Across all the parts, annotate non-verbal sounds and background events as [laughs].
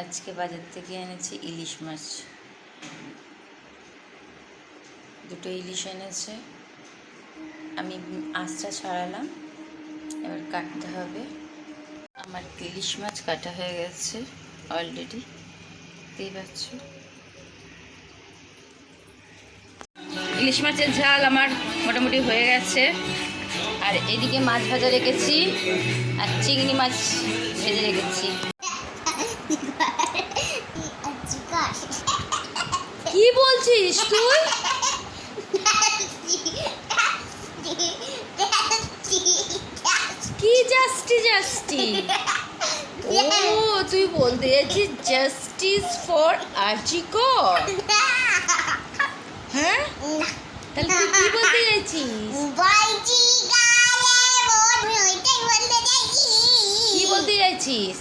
আজকে বাজার থেকে এনেছি ইলিশ মাছ। দুটো ইলিশ এনেছে। আমি আঁচটা ছাড়ালাম, এবার কাটতে হবে। আমার ইলিশ মাছ কাটা হয়ে গেছে অলরেডি দেখতেই পাচ্ছ। ইলিশ মাছের ঝাল আমার মোটামুটি হয়ে গেছে। আর এদিকে মাছ ভাজা রেখেছি, আর চিংড়ি মাছ ভেজে রেখেছি [laughs] কি বলছিস তুই? কি জাস্টি জাস্টি? ও তুই বলতে যাচ্ছিস জাস্টিস ফর আর্জিকর হ্যাঁ? তাহলে তুই কি বলতে কি বলতে চাইছিস?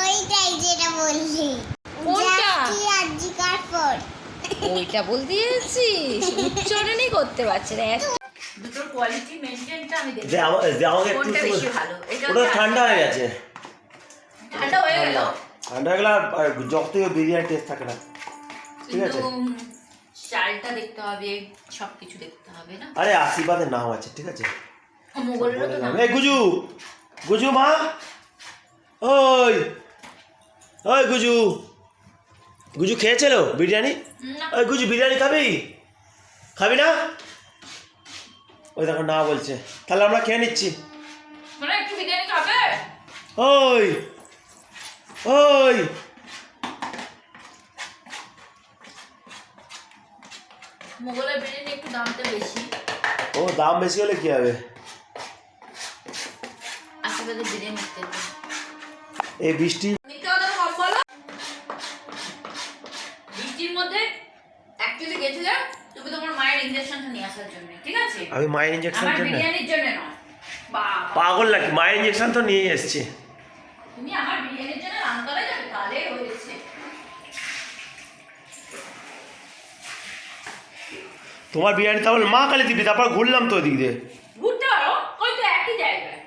ওইটাই যেটা বললি। কোনটা? ফোন ওইটা বলতে চাইছিস উচ্চারণই করতে পারছে না। এত- দুটোর কোয়ালিটি মেনটেনটা আমি দেখি যে আমা- আমাকে একটু কোনটা বেশি ভালো? এটা ওটা ঠান্ডা হয়ে গেছে। ঠান্ডা হয়ে গেল। ঠান্ডা। হয়ে গেলে আর- আর যত বিরিয়ানি টেস্ট থাকে না। ঠিক আছে? চালটা দেখতে হবে সব কিছু দেখতে হবে না? আরে আশীর্বাদের নাম আছে ঠিক আছে? মোগলেরও তো নাম এই গুজু! গুজু মা! ওই! ওই গুজু! গুজু খেয়েছিল বিরিয়ানি? ওই গুজু বিরিয়ানি খাবি? খাবি না? ওই দেখো না বলছে। তাহলে আমরা খেয়ে নিচ্ছি। মানে ওই ওই। মোগলের বিরিয়ানি একটু দামটা বেশি। ও দাম বেশি হলে কি হবে? বিরিয়ানি এই বৃষ্টি মিথ্যা কথা কম বলো বৃষ্টির মধ্যে অ্যাকচুয়ালি গেছিলে তুমি তোমার মায়ের ইঞ্জেকশনটা নিয়ে আসার জন্য ঠিক আছে? আমি মায়ের ইঞ্জেকশন জন্য? বিরিয়ানির জন্য নয়। পাগল নাকি? মায়ের ইঞ্জেকশন তো নিয়ে এসছি। তুমি আমার বিরিয়ানির জন্য রামতলায় যাবে? তাহলে হয়েছে। তোমার বিরিয়ানি তাহলে মা কালী দিবি তারপর ঘুরলাম তো ওদিক দিয়ে। ঘুরতে পারো ওই তো একই জায়গায়।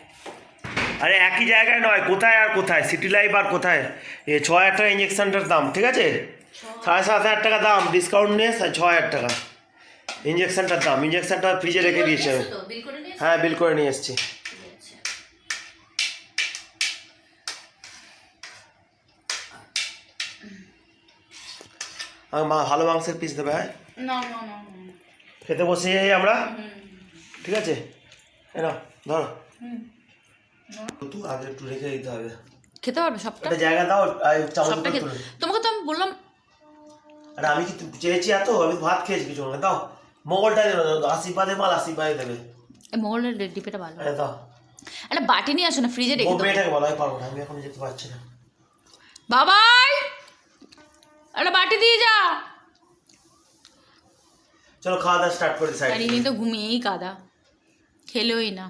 আরে একই জায়গায় নয় কোথায় আর কোথায়? সিটি লাইফ আর কোথায়? এ ছ হাজার টাকা ইঞ্জেকশনটার দাম ঠিক আছে? সাড়ে সাত হাজার টাকা দাম ডিসকাউন্ট নিয়ে ছ হাজার টাকা। ইঞ্জেকশনটার দাম ইঞ্জেকশনটা ফ্রিজে রেখে দিয়েছে। আমি। হ্যাঁ বিল করে নিয়ে এসেছি। ঠিক আছে আমার মা ভালো মাংসের পিস দেবে হ্যাঁ? খেতে বসে যাই আমরা। ঠিক আছে? এ নাও ধরো। তুই আগে একটু রেখে দিতে হবে। খেতে পারবে সবটা? একটা জায়গা দাও সবটা খেতে তোমাকে তো আমি বললাম আরে আমি কি চেয়েছি এত? আমি ভাত খেয়েছি কিছু না দাও মোগলটা আশীর্বাদে মাল আশীর্বাদে দেবে। এই মহলের ডিপেটা ভালো। আরে দাও। একটা বাটি নিয়ে আসো না ফ্রিজে রেখে দেবো এটাকে বলা হয় পারব না আমি এখন যেতে পারছি না। বাবাই! একটা বাটি দিয়ে যা। চলো খাওয়া দাওয়া স্টার্ট করি সাইড আর তো ঘুমিয়েই কাদা খেলোই না।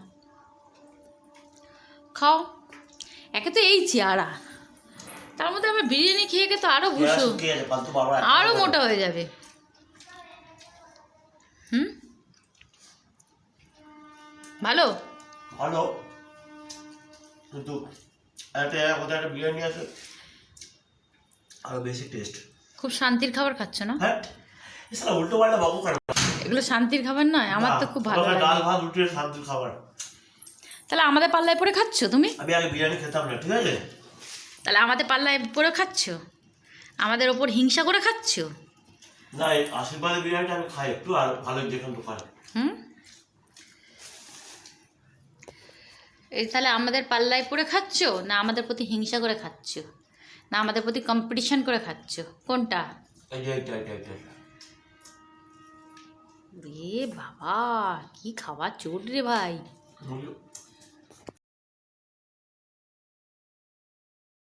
খাও। একে তো এই চেয়ারা তার মধ্যে আবার বিরিয়ানি খেয়ে খেয়ে তো আরও বাবা। আরও মোটা হয়ে যাবে। হুম? ভালো? ভালো। কিন্তু একটা কোথায় একটা বিরিয়ানি আছে আরও বেশি টেস্ট খুব শান্তির খাবার খাচ্ছ না? হ্যাঁ। এছাড়া উল্টো পাল্টা বাবু কেন এগুলো শান্তির খাবার নয় আমার তো খুব ভালো তোমাকে ডাল লাগে ভাত রুটি শান্তির খাবার। তাহলে আমাদের পাল্লায় পরে খাচ্ছ তুমি? আমি আগে বিরিয়ানি খেতাম না ঠিক আছে? তাহলে আমাদের পাল্লায় পরে খাচ্ছ? আমাদের ওপর হিংসা করে খাচ্ছ? না আশীর্বাদের বিরিয়ানিটা আমি খাই একটু আর ভালো যেখান দোকান হুম? এই তাহলে আমাদের পাল্লায় পরে খাচ্ছ না আমাদের প্রতি হিংসা করে খাচ্ছ? না আমাদের প্রতি কম্পিটিশন করে খাচ্ছ? কোনটা। রে বাবা কি খাবার চোট রে ভাই।